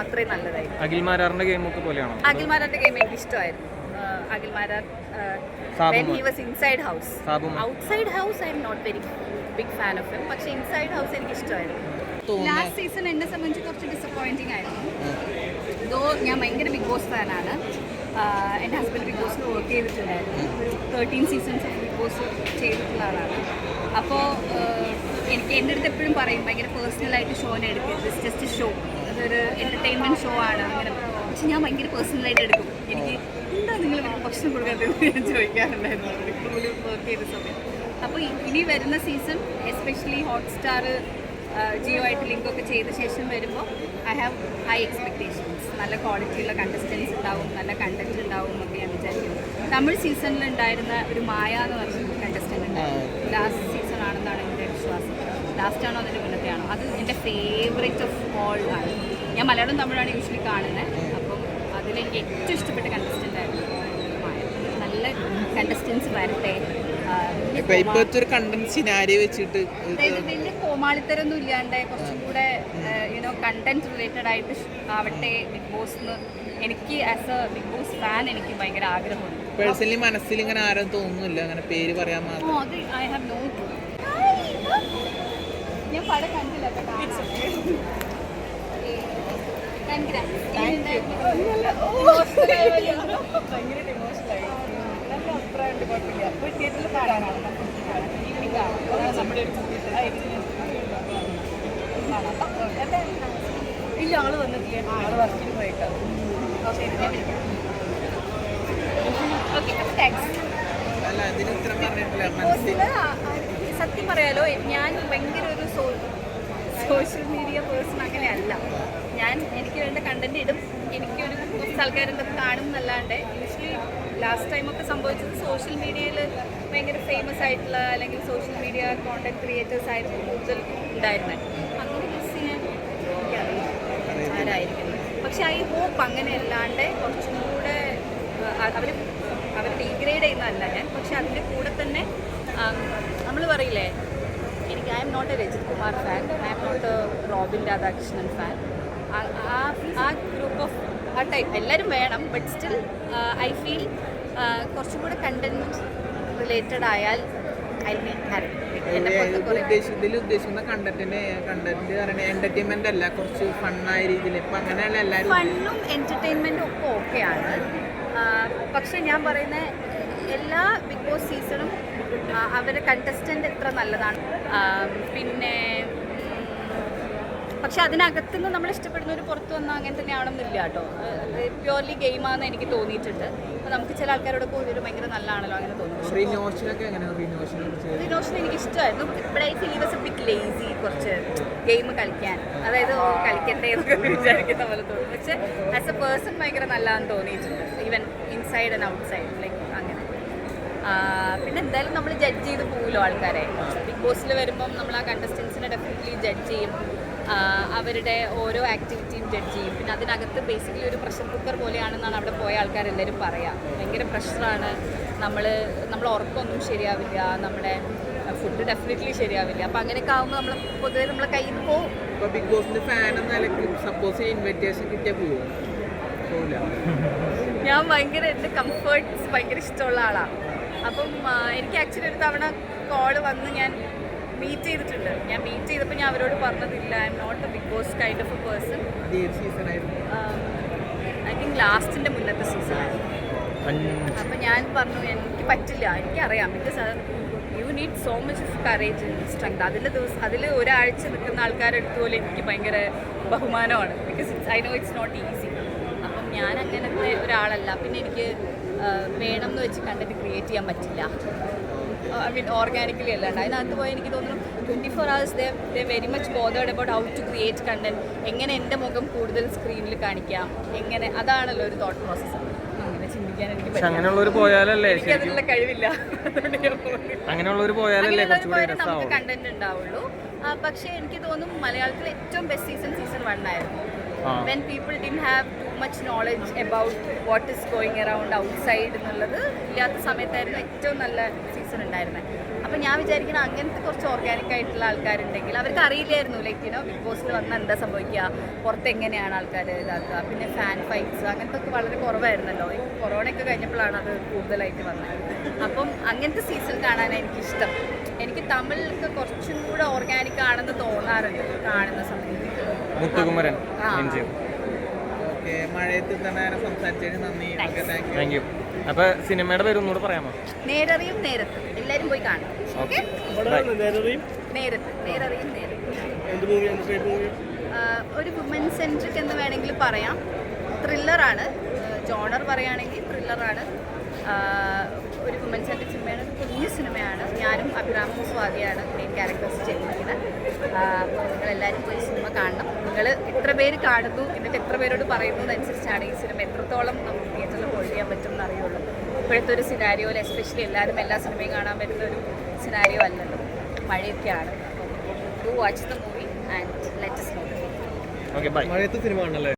അത്രയും നല്ലതായി. അഖിൽമാരാറിന്റെ ഗെയിം ഒക്കെ പോലെയാണോ? അഖിൽമാരാറിന്റെ ഗെയിം എനിക്ക് ഇഷ്ടമായിരുന്നു. Akhil Marar. Was inside house Sabu മോൻ. Outside house I'm not very big fan of him പക്ഷേ ഇൻസൈഡ് ഹൗസ് എനിക്ക് ഇഷ്ടമായിരുന്നു. ലാസ്റ്റ് സീസൺ എന്നെ സംബന്ധിച്ച് കുറച്ച് ഡിസപ്പോയിന്റിംഗ് ആയിരുന്നു. ദോ ഞാൻ ഭയങ്കര ബിഗ് ബോസ് ഫാനാണ് എന്റെ ഹസ്ബൻഡ് ബിഗ് ബോസിൽ വർക്ക് ചെയ്തിട്ടുണ്ടായിരുന്നു. ഒരു തേർട്ടീൻ സീസൺസ് ബിഗ് ബോസ് ചെയ്തിട്ടുള്ള ആളാണ്. അപ്പോൾ എനിക്ക് എന്റെ അടുത്ത് എപ്പോഴും പറയും ഭയങ്കര പേഴ്സണലായിട്ട് ഷോനെ എടുക്കരുത്. ജസ്റ്റ് ഷോ അതൊരു എന്റർടൈൻമെന്റ് ഷോ ആണ് അങ്ങനെ. പക്ഷെ ഞാൻ ഭയങ്കര പേഴ്സണലായിട്ട് എടുക്കും. എനിക്ക് എന്താ നിങ്ങൾ ഭക്ഷണം കൊടുക്കാത്തത് ഞാൻ ചോദിക്കാറുണ്ടായിരുന്നു. കൂടുതൽ വർക്ക് ചെയ്ത സമയം. അപ്പോൾ ഇനി വരുന്ന സീസൺ എസ്പെഷ്യലി ഹോട്ട്സ്റ്റാർ ജിയോ ആയിട്ട് ലിങ്ക് ഒക്കെ ചെയ്ത ശേഷം വരുമ്പോൾ ഐ ഹാവ് ഹൈ എക്സ്പെക്ടേഷൻസ് നല്ല ക്വാളിറ്റിയുള്ള കണ്ടസ്റ്റൻസ് ഉണ്ടാവും നല്ല കണ്ടന്റ് ഉണ്ടാവും എന്നൊക്കെ ഞാൻ വിചാരിക്കുന്നു. തമിഴ് സീസണിൽ ഉണ്ടായിരുന്ന ഒരു മായ എന്ന് പറഞ്ഞ കണ്ടസ്റ്റന്റ് ഉണ്ടായിരുന്നു ലാസ്റ്റ് സീസൺ ആണെന്നാണ് എന്റെ വിശ്വാസം. ലാസ്റ്റ് ആണോ അതിന്റെ മുന്നത്തെ ആണോ? അത് എന്റെ ഫേവറേറ്റ് ഓഫ് ഓൾ ആണ്. ഞാൻ മലയാളം തമിഴാണ് യൂഷ്വലി കാണുന്നത് അപ്പം അതിലെനിക്ക് ഏറ്റവും ഇഷ്ടപ്പെട്ട കണ്ടസ്റ്റന്റ് ആയിരുന്നു നല്ല കണ്ടസ്റ്റൻസ് വരട്ടെ. വെച്ചിട്ട് വലിയ കോമാളിത്തരൊന്നും ഇല്ലാണ്ട് കുറച്ചും കൂടെ യുനോ കണ്ടന്റ് റിലേറ്റഡ് ആയിട്ട് ആവട്ടെ ബിഗ് ബോസ് എനിക്ക് as a Bigg Boss fan എനിക്ക് ഭയങ്കര ആഗ്രഹമുണ്ട്. പേഴ്സണലി മനസ്സിൽ ഇങ്ങനെ ആരും തോന്നുന്നില്ല അങ്ങനെ പേര് പറയാൻ മാത്രം. ഐ ഹാവ് നോ പടം കണ്ടില്ല ഭയങ്കര ഇമോഷണലായി നല്ല അഭിപ്രായമുണ്ട് കുഴപ്പമില്ല. അപ്പോൾ തിയേറ്ററിൽ കാണാനാണ് ഈവനിങ് കാണാം നമ്മുടെ ഇല്ല ആൾ വന്നിട്ടില്ല ആൾ വർക്കിന് പോയിട്ടോ. ശരി ഞാൻ താങ്ക്സ് അല്ല അതിന് ഉത്തരം പറഞ്ഞിട്ടില്ല. ബിക്കോസ് സത്യം പറയാലോ ഞാൻ ഭയങ്കര ഒരു സോഷ്യൽ മീഡിയ പേഴ്സൺ അങ്ങനെയല്ല. ഞാൻ എനിക്ക് വേണ്ട കണ്ടന്റ് ഇടും എനിക്ക് ഒരു കുറച്ച് ആൾക്കാരെന്തൊക്കെ കാണും എന്നല്ലാണ്ട്. യൂഷ്വലി ലാസ്റ്റ് ടൈമൊക്കെ സംഭവിച്ചത് സോഷ്യൽ മീഡിയയിൽ ഭയങ്കര ഫേമസ് ആയിട്ടുള്ള അല്ലെങ്കിൽ സോഷ്യൽ മീഡിയ കോണ്ടന്റ് ക്രിയേറ്റേഴ്സ് ആയിരുന്നു കൂടുതൽ ഉണ്ടായിരുന്നത്. അങ്ങനെ മിസ് ചെയ്യാൻ എനിക്കറിയില്ല ആരായിരിക്കും. പക്ഷെ ഐ ഹോപ്പ് അങ്ങനെ അല്ലാണ്ട് കുറച്ചും കൂടെ അവർ അവർ ഡീഗ്രേഡ് ചെയ്യുന്നതല്ല ഞാൻ. പക്ഷെ അതിന്റെ കൂടെ തന്നെ നമ്മൾ പറയില്ലേ? എനിക്ക് I'm not a Rajith Kumar fan I'm not Robin Radhakrishnan fan ആ ആ ഗ്രൂപ്പ് ഓഫ് ആ ടൈപ്പ് എല്ലാവരും വേണം ബട്ട് സ്റ്റിൽ ഐ ഫീൽ കുറച്ചും കൂടെ കണ്ടന്റ് റിലേറ്റഡ് ആയാൽ ഉദ്ദേശിക്കുന്ന കണ്ടന്റിനെ കണ്ടന്റ് പറയുന്നത് എന്റർടൈൻമെന്റ് അല്ല കുറച്ച് ഫണ്ണായ രീതിയിൽ ഇപ്പൊ അങ്ങനെയല്ല എല്ലാവരും ഫണ്ണും എന്റർടൈൻമെന്റും ഒക്കെ ഓക്കെയാണ് പക്ഷെ ഞാൻ പറയുന്ന എല്ലാ ബിഗ് ബോസ് സീസണും അവരെ കണ്ടസ്റ്റന്റ് എത്ര നല്ലതാണ്? പിന്നെ പക്ഷെ അതിനകത്തുനിന്ന് നമ്മൾ ഇഷ്ടപ്പെടുന്ന ഒരു പുറത്ത് വന്ന അങ്ങനെ തന്നെയാണെന്നില്ല കേട്ടോ. പ്യുവർലി ഗെയിമാണെന്ന് എനിക്ക് തോന്നിയിട്ടുണ്ട്. അപ്പോൾ നമുക്ക് ചില ആൾക്കാരോടൊക്കെ ഇവർ ഭയങ്കര നല്ലതാണല്ലോ അങ്ങനെ തോന്നുന്നു. റിനോഷൻ എനിക്ക് ഇഷ്ടമായിരുന്നു. ഇവിടെ എ ബിറ്റ് ലേസി കുറച്ച് ഗെയിം കളിക്കാൻ. അതായത് കളിക്കട്ടെ എന്നൊക്കെ വിചാരിക്കുന്ന പോലെ തോന്നുന്നു പക്ഷെ ആസ് എ പേഴ്സൺ ഭയങ്കര നല്ലതാണെന്ന് തോന്നിയിട്ടുണ്ട്. Even inside and outside like പിന്നെ എന്തായാലും നമ്മൾ ജഡ്ജ് ചെയ്ത് പോകുമല്ലോ ആൾക്കാരെ. ബിഗ് ബോസിൽ വരുമ്പം നമ്മൾ ആ കണ്ടസ്റ്റൻസിനെ ഡെഫിനറ്റ്ലി ജഡ്ജ് ചെയ്യും. അവരുടെ ഓരോ ആക്ടിവിറ്റിയും ജഡ്ജ് ചെയ്യും. പിന്നെ അതിനകത്ത് ബേസിക്കലി ഒരു പ്രഷർ കുക്കർ പോലെയാണെന്നാണ് അവിടെ പോയ ആൾക്കാരെല്ലാവരും പറയുക ഭയങ്കര പ്രഷറാണ് നമ്മൾ നമ്മൾ ഉറക്കമൊന്നും ശരിയാവില്ല. നമ്മുടെ ഫുഡ് ഡെഫിനറ്റ്ലി ശരിയാവില്ല. അപ്പം അങ്ങനെയൊക്കെ ആകുമ്പോൾ നമ്മൾ പൊതുവെ നമ്മളെ കയ്യിൽ നിന്ന് പോകും ബിഗ് ബോസിന്റെ ഫാൻ എന്ന നിലയ്ക്ക് സപ്പോസ് ഇൻവിറ്റേഷൻ കിട്ടിയാൽ പോകും ഞാൻ ഭയങ്കര എന്റെ കംഫേർട്ട്സ് ഭയങ്കര ഇഷ്ടമുള്ള ആളാണ് അപ്പം എനിക്ക് ആക്ച്വലി ഒരു തവണ കോൾ വന്ന് ഞാൻ മീറ്റ് ചെയ്തിട്ടുണ്ട്. ഞാൻ മീറ്റ് ചെയ്തപ്പോൾ ഞാൻ അവരോട് പറഞ്ഞതില്ല. I'm not a Bigg Boss kind of a person അത് സീസൺ ആയിരുന്നു ഐ തിങ്ക് ലാസ്റ്റിന്റെ മുന്നത്തെ സീസണായിരുന്നു അപ്പം ഞാൻ പറഞ്ഞു എനിക്ക് പറ്റില്ല. എനിക്കറിയാം. Because you need so much of courage strength അതിൽ ദിവസം അതിൽ ഒരാഴ്ച നിൽക്കുന്ന ആൾക്കാരെടുത്ത് പോലെ എനിക്ക് ഭയങ്കര ബഹുമാനമാണ്. Because it's I know it's not easy അപ്പം ഞാൻ അങ്ങനത്തെ ഒരാളല്ല. പിന്നെ എനിക്ക് വേണം എന്ന് വെച്ച് കണ്ടന്റ് ക്രിയേറ്റ് ചെയ്യാൻ പറ്റില്ല. ഐ മീൻ ഓർഗാനിക്കലി അല്ലാണ്ട് അതിനകത്ത് പോയി എനിക്ക് തോന്നുന്നു twenty four hours they they very much bothered about how to create content എങ്ങനെ എന്റെ മുഖം കൂടുതൽ സ്ക്രീനിൽ കാണിക്കാം? എങ്ങനെ? അതാണല്ലോ ഒരു തോട്ട് പ്രോസസ്സ് അങ്ങനെ ചിന്തിക്കാൻ എനിക്ക് അങ്ങനെയുള്ളവർ പോയാലല്ലേ അതിനുള്ള കഴിവില്ല. അങ്ങനെയുള്ളവർ നമുക്ക് കണ്ടന്റ് ഉണ്ടാവുള്ളൂ. പക്ഷേ എനിക്ക് തോന്നും മലയാളത്തിലെ ഏറ്റവും ബെസ്റ്റ് സീസൺ സീസൺ വൺ ആയിരുന്നു. When people didn't have too much knowledge about what is going around outside എന്നുള്ളത് ഇല്ലാത്ത സമയത്തായിരുന്നു ഏറ്റവും നല്ല സീസൺ ഉണ്ടായിരുന്നത് അപ്പം ഞാൻ വിചാരിക്കുന്നത് അങ്ങനത്തെ കുറച്ച് ഓർഗാനിക് ആയിട്ടുള്ള ആൾക്കാരുണ്ടെങ്കിൽ അവർക്ക് അറിയില്ലായിരുന്നു ലൈക്ക് യുനോ ബിഗ് ബോസിൽ വന്നാൽ എന്താ സംഭവിക്കുക പുറത്ത് എങ്ങനെയാണ് ആൾക്കാർ ഇതാക്കുക പിന്നെ ഫാൻ ഫൈറ്റ്സ് അങ്ങനത്തെ ഒക്കെ വളരെ കുറവായിരുന്നല്ലോ. കൊറോണയൊക്കെ കഴിഞ്ഞപ്പോഴാണ് അത് കൂടുതലായിട്ട് വന്നത് അപ്പം അങ്ങനത്തെ സീസൺ കാണാനാണ് എനിക്കിഷ്ടം. എനിക്ക് തമിഴിലൊക്കെ കുറച്ചും കൂടെ ഓർഗാനിക് ആണെന്ന് തോന്നാറുണ്ട് കാണുന്ന സമയത്ത്. മുത്തുകുമരൻ താങ്ക് യു അപ്പൊ സിനിമയുടെ പേര് ഒന്നുകൂടെ പറയാമോ? നേരറിയും നേരത്ത്. എല്ലാരും പോയി കാണും ഒരു വുമൻ സെൻട്രിക് എന്ന് വേണമെങ്കിൽ പറയാം. ത്രില്ലറാണ് ജോണർ പറയുകയാണെങ്കിൽ ത്രില്ലറാണ് ഒരു സിനിമയാണ് ഒരു കുഞ്ഞു സിനിമയാണ് ഞാനും അഭിറാമും സ്വാതിയാണ് മെയിൻ ക്യാരക്ടേഴ്സ് ചെയ്തിരിക്കുന്നത്. അപ്പോൾ നിങ്ങളെല്ലാവരും പോയി സിനിമ കാണണം. നിങ്ങൾ എത്ര പേര് കാണുന്നു? എന്നിട്ട് എത്ര പേരോട് പറയുന്നതനുസരിച്ചാണ് ഈ സിനിമ എത്രത്തോളം നമുക്ക് തിയേറ്ററിൽ ഹോൾഡ് ചെയ്യാൻ പറ്റും എന്ന് അറിയുള്ളൂ ഇപ്പോഴത്തെ ഒരു സിനാരിയോയിൽ എസ്പെഷ്യലി എല്ലാവരും എല്ലാ സിനിമയും കാണാൻ പറ്റുന്ന ഒരു സിനാരിയോ അല്ലല്ലോ. മഴയൊക്കെയാണ്. Do watch the movie and let's know okay bye മഴയത്ത് സിനിമ കാണല്ലേ